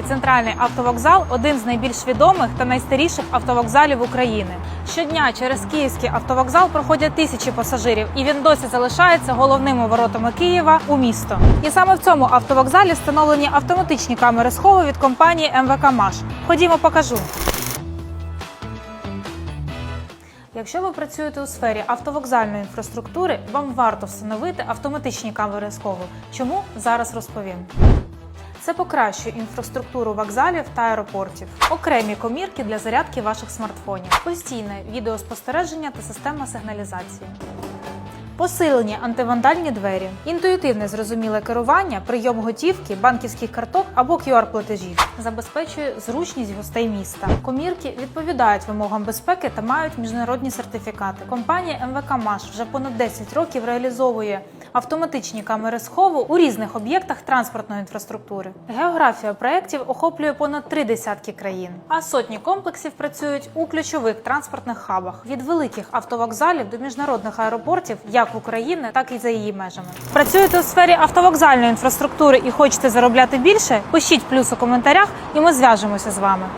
Київський центральний автовокзал один з найбільш відомих та найстаріших автовокзалів України. Щодня через Київський автовокзал проходять тисячі пасажирів, і він досі залишається головними воротами Києва у місто. І саме в цьому автовокзалі встановлені автоматичні камери схову від компанії МВК Маш. Ходімо, покажу. Якщо ви працюєте у сфері автовокзальної інфраструктури, вам варто встановити автоматичні камери схову. Чому зараз розповім. Це покращує інфраструктуру вокзалів та аеропортів, окремі комірки для зарядки ваших смартфонів, постійне відеоспостереження та система сигналізації. Посилені антивандальні двері, інтуїтивне зрозуміле керування, прийом готівки, банківських карток або QR-платежів забезпечує зручність гостей міста. Комірки відповідають вимогам безпеки та мають міжнародні сертифікати. Компанія МВК Маш вже понад 10 років реалізовує автоматичні камери схову у різних об'єктах транспортної інфраструктури. Географія проєктів охоплює понад три десятки країн, а сотні комплексів працюють у ключових транспортних хабах від великих автовокзалів до міжнародних аеропортів, як в Україні, так і за її межами. Працюєте у сфері автовокзальної інфраструктури і хочете заробляти більше? Пишіть плюс у коментарях, і ми зв'яжемося з вами.